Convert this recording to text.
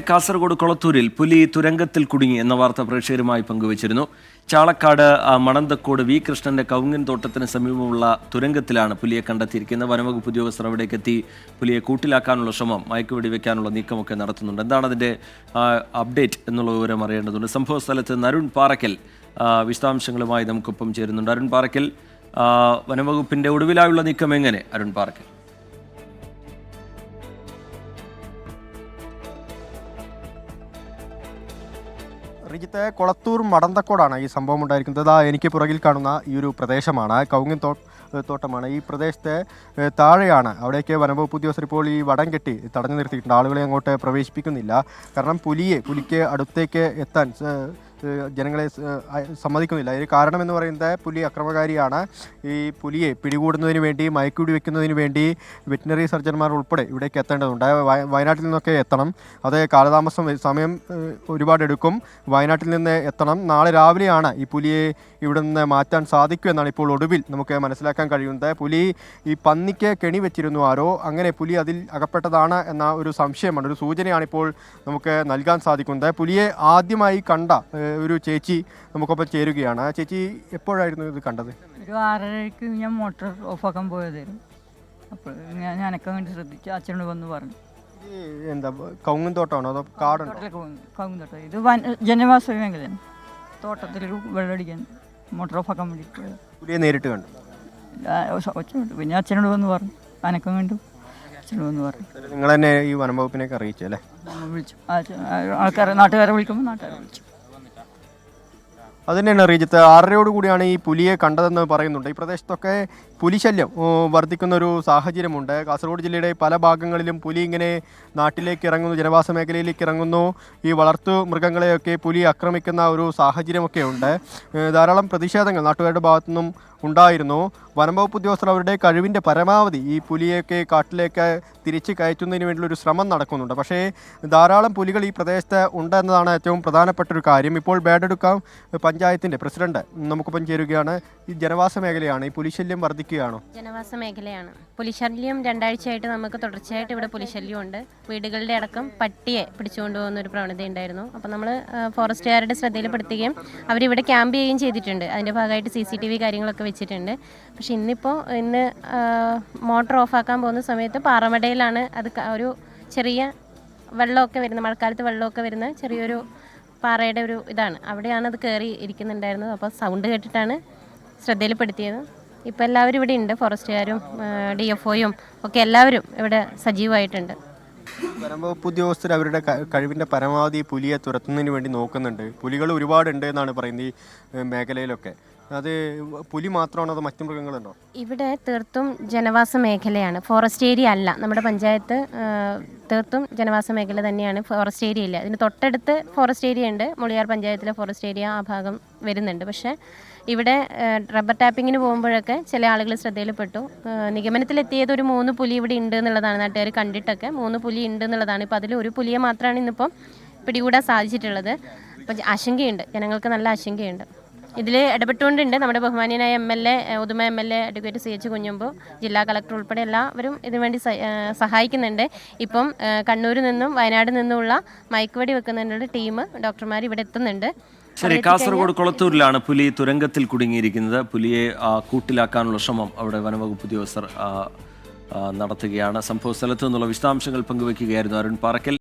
കാസർഗോഡ് കൊളത്തൂരിൽ പുലി തുരങ്കത്തിൽ കുടുങ്ങി എന്ന വാർത്ത പ്രേക്ഷകരുമായി പങ്കുവച്ചിരുന്നു. ചാളക്കാട് മണന്തക്കോട് വി. കൃഷ്ണന്റെ കവുങ്ങൻ തോട്ടത്തിന് സമീപമുള്ള തുരങ്കത്തിലാണ് പുലിയെ കണ്ടെത്തിയിരിക്കുന്നത്. വനവകുപ്പ് ഉദ്യോഗസ്ഥർ അവിടേക്ക് എത്തി പുലിയെ കൂട്ടിലാക്കാനുള്ള ശ്രമം മയക്കുവെടി വെക്കാനുള്ള നീക്കമൊക്കെ നടത്തുന്നുണ്ട്. എന്താണ് അതിന്റെ അപ്ഡേറ്റ് എന്നുള്ള വിവരം അറിയേണ്ടതുണ്ട്. സംഭവ സ്ഥലത്ത് നരുൺ പാറക്കൽ വിശദാംശങ്ങളുമായി നമുക്കൊപ്പം ചേരുന്നുണ്ട്. അരുൺ പാറക്കൽ വനവകുപ്പിന്റെ ഒടുവിലായുള്ള നീക്കം എങ്ങനെ? അരുൺ പാറക്കൽ. റിജിത്തെ കൊളത്തൂർ മടന്തക്കോടാണ് ഈ സംഭവം ഉണ്ടായിരിക്കുന്നത്. ആ എനിക്ക് പുറകിൽ കാണുന്ന ഈ ഒരു പ്രദേശമാണ്. കൗങ്ങിൻ തോ തോട്ടമാണ്. ഈ പ്രദേശത്തെ താഴെയാണ്. അവിടേക്ക് വനംവകുപ്പ് ഉദ്യോഗസ്ഥർ ഇപ്പോൾ ഈ വടം കെട്ടി തടഞ്ഞു നിർത്തിയിട്ടുണ്ട്. ആളുകളെ അങ്ങോട്ട് പ്രവേശിപ്പിക്കുന്നില്ല. കാരണം പുലിയെ പുലിക്ക് അടുത്തേക്ക് എത്താൻ ജനങ്ങളെ സമ്മതിക്കുന്നില്ല. അതിന് കാരണം എന്ന് പറയുന്നത് പുലി അക്രമകാരിയാണ്. ഈ പുലിയെ പിടികൂടുന്നതിന് വേണ്ടി മയക്കുപിടി വെക്കുന്നതിന് വേണ്ടി വെറ്റിനറി സർജന്മാർ ഉൾപ്പെടെ ഇവിടേക്ക് എത്തേണ്ടതുണ്ട്. വയ- വയനാട്ടിൽ നിന്നൊക്കെ എത്തണം. അത് കാലതാമസം സമയം ഒരുപാടെടുക്കും വയനാട്ടിൽ നിന്ന് എത്തണം. നാളെ രാവിലെയാണ് ഈ പുലിയെ ഇവിടെ നിന്ന് മാറ്റാൻ സാധിക്കും എന്നാണ് ഇപ്പോൾ ഒടുവിൽ നമുക്ക് മനസ്സിലാക്കാൻ കഴിയുന്നത്. പുലി ഈ പന്നിക്ക് കെണി വെച്ചിരുന്നു ആരോ. അങ്ങനെ പുലി അതിൽ അകപ്പെട്ടതാണ് എന്ന ഒരു സംശയമാണ് ഒരു സൂചനയാണ് ഇപ്പോൾ നമുക്ക് നൽകാൻ സാധിക്കുന്നത്. പുലിയെ ആദ്യമായി കണ്ട ഒരു ചേച്ചി നമുക്കൊപ്പം ചേരുകയാണ്. ആ ചേച്ചി എപ്പോഴായിരുന്നു ഇത് കണ്ടത്? ഒരു ആറരയ്ക്ക് ഞാൻ മോട്ടോർ ഓഫാക്കാൻ പോയതായിരുന്നു അപ്പോൾ ഞാൻ ഞാനൊക്കെ വേണ്ടി ശ്രദ്ധിച്ചു അച്ഛനോട് വന്ന് പറഞ്ഞു. ഇത് എന്താ തോട്ടമാണോ അതോ കാടുണ്ടോ? കവുങ്ങ് തോട്ടം ഇത് വന ജനവാസ മേഖലയാണ് തോട്ടത്തിൽ വെള്ളമടിക്കാൻ മോട്ടോർ ഓഫാക്കാൻ വേണ്ടി പോയത് പുലിയെ നേരിട്ട് കണ്ടു. ഒച്ചയുണ്ട് പിന്നെ അച്ഛനോട് വന്ന് പറഞ്ഞു. അനക്കം കണ്ടു. അച്ഛനോട് വന്ന് പറഞ്ഞു. നിങ്ങൾ തന്നെ ഈ വനംവകുപ്പിനെയൊക്കെ അറിയിച്ചു അല്ലേ വിളിച്ചു. ആൾക്കാരെ നാട്ടുകാരെ വിളിക്കുമ്പോൾ നാട്ടുകാരെ വിളിച്ചു. അത് തന്നെയാണ് റീജിത്ത്. ആറരയോട് കൂടിയാണ് ഈ പുലിയെ കണ്ടതെന്ന് പറയുന്നുണ്ട്. ഈ പ്രദേശത്തൊക്കെ പുലിശല്യം വർദ്ധിക്കുന്ന ഒരു സാഹചര്യമുണ്ട്. കാസർഗോഡ് ജില്ലയുടെ പല ഭാഗങ്ങളിലും പുലി ഇങ്ങനെ നാട്ടിലേക്ക് ഇറങ്ങുന്നു ജനവാസ മേഖലയിലേക്ക് ഇറങ്ങുന്നു. ഈ വളർത്തു മൃഗങ്ങളെയൊക്കെ പുലി ആക്രമിക്കുന്ന ഒരു സാഹചര്യമൊക്കെ ഉണ്ട് ധാരാളം പ്രതിഷേധങ്ങൾ നാട്ടുകാരുടെ ഭാഗത്തുനിന്നും ഉണ്ടായിരുന്നു. വനംവകുപ്പ് ഉദ്യോഗസ്ഥർ അവരുടെ കഴിവിന്റെ പരമാവധി ഈ പുലിയൊക്കെ കാട്ടിലേക്ക് തിരിച്ച് കയറ്റുന്നതിന് വേണ്ടിയുള്ള ഒരു ശ്രമം നടക്കുന്നുണ്ട്. പക്ഷേ ധാരാളം പുലികൾ ഈ പ്രദേശത്ത് ഉണ്ട് എന്നതാണ് ഏറ്റവും പ്രധാനപ്പെട്ട ഒരു കാര്യം. ഇപ്പോൾ ബേഡെടുക്കാം പഞ്ചായത്തിന്റെ പ്രസിഡന്റ് നമുക്കൊപ്പം ചേരുകയാണ്. ഈ ജനവാസ മേഖലയാണ് ഈ പുലിശല്യം വർദ്ധിക്കുകയാണോ ജനവാസ മേഖലയാണ് പുലിശല്യം രണ്ടാഴ്ചയായിട്ട് നമുക്ക് തുടർച്ചയായിട്ട് ഇവിടെ പുലിശല്യം ഉണ്ട് വീടുകളുടെ അടക്കം പട്ടിയെ പിടിച്ചുകൊണ്ട് പോകുന്ന ഒരു പ്രവണത ഉണ്ടായിരുന്നു. അപ്പോൾ നമ്മൾ ഫോറസ്റ്റുകാരുടെ ശ്രദ്ധയിൽപ്പെടുത്തുകയും അവരിവിടെ ക്യാമ്പ് ചെയ്യുകയും ചെയ്തിട്ടുണ്ട്. അതിന്റെ ഭാഗമായിട്ട് സി സി ടി വി കാര്യങ്ങളൊക്കെ വെച്ചിട്ടുണ്ട്. പക്ഷെ ഇന്നിപ്പോൾ ഇന്ന് മോട്ടോർ ഓഫാക്കാൻ പോകുന്ന സമയത്ത് പാറമടയിലാണ് അത് ഒരു ചെറിയ വെള്ളമൊക്കെ വരുന്ന മഴക്കാലത്ത് വെള്ളമൊക്കെ വരുന്ന ചെറിയൊരു പാറയുടെ ഒരു ഇതാണ്. അവിടെയാണ് അത് കയറി ഇരിക്കുന്നുണ്ടായിരുന്നത്. അപ്പോൾ സൗണ്ട് കേട്ടിട്ടാണ് ശ്രദ്ധയിൽപ്പെടുത്തിയത്. ഇപ്പോൾ എല്ലാവരും ഇവിടെ ഉണ്ട് ഫോറസ്റ്റുകാരും ഡി എഫ് ഒയും ഒക്കെ എല്ലാവരും ഇവിടെ സജീവമായിട്ടുണ്ട്. വനംവകുപ്പ് ഉദ്യോഗസ്ഥർ അവരുടെ കഴിവിന്റെ പരമാവധി പുലിയെ തുരത്തുന്നതിന് വേണ്ടി നോക്കുന്നുണ്ട്. പുലികൾ ഒരുപാടുണ്ട് എന്നാണ് പറയുന്നത് ഈ മേഖലയിലൊക്കെ. അത് പുലി മാത്രമാണോ അതോ മറ്റു മൃഗങ്ങളുണ്ടോ? ഇവിടെ തീർത്തും ജനവാസ മേഖലയാണ്. ഫോറസ്റ്റ് ഏരിയ അല്ല. നമ്മുടെ പഞ്ചായത്ത് തീർത്തും ജനവാസ മേഖല തന്നെയാണ് ഫോറസ്റ്റ് ഏരിയ ഇല്ല. ഇതിന് തൊട്ടടുത്ത് ഫോറസ്റ്റ് ഏരിയ ഉണ്ട്. മുളിയാർ പഞ്ചായത്തിലെ ഫോറസ്റ്റ് ഏരിയ ആ ഭാഗം വരുന്നുണ്ട്. പക്ഷേ ഇവിടെ റബ്ബർ ടാപ്പിങ്ങിന് പോകുമ്പോഴൊക്കെ ചില ആളുകൾ ശ്രദ്ധയിൽപ്പെട്ടു. നിഗമനത്തിലെത്തിയത് ഒരു മൂന്ന് പുലി ഇവിടെ ഉണ്ട് എന്നുള്ളതാണ് നാട്ടുകാർ കണ്ടിട്ടൊക്കെ. മൂന്ന് പുലി ഉണ്ട് എന്നുള്ളതാണ്. ഇപ്പോൾ അതിൽ ഒരു പുലിയെ മാത്രമാണ് ഇന്നിപ്പം പിടികൂടാൻ സാധിച്ചിട്ടുള്ളത്. അപ്പോൾ ആശങ്കയുണ്ട്. ജനങ്ങൾക്ക് നല്ല ആശങ്കയുണ്ട്. ഇതിൽ ഇടപെട്ടുകൊണ്ടുണ്ട് നമ്മുടെ ബഹുമാനീയനായ M L A Uduma M L A advocate C H Kunhambu ജില്ലാ കളക്ടർ ഉൾപ്പെടെ എല്ലാവരും ഇതിനുവേണ്ടി സഹായിക്കുന്നുണ്ട്. ഇപ്പം കണ്ണൂരിൽ നിന്നും വയനാട് നിന്നുമുള്ള മയക്കുവെടി വെക്കുന്നതിനുള്ള ടീം ഡോക്ടർമാർ ഇവിടെ എത്തുന്നുണ്ട്. ശരി കാസർഗോഡ് കൊളത്തൂരിലാണ് പുലി തുരങ്കത്തിൽ കുടുങ്ങിയിരിക്കുന്നത്. പുലിയെ കൂട്ടിലാക്കാനുള്ള ശ്രമം അവിടെ വനവകുപ്പ് ഉദ്യോഗസ്ഥർ നടത്തുകയാണ്. സംഭവ സ്ഥലത്ത് നിന്നുള്ള വിശദാംശങ്ങൾ പങ്കുവയ്ക്കുകയായിരുന്നു അരുൺ പാറക്കൽ.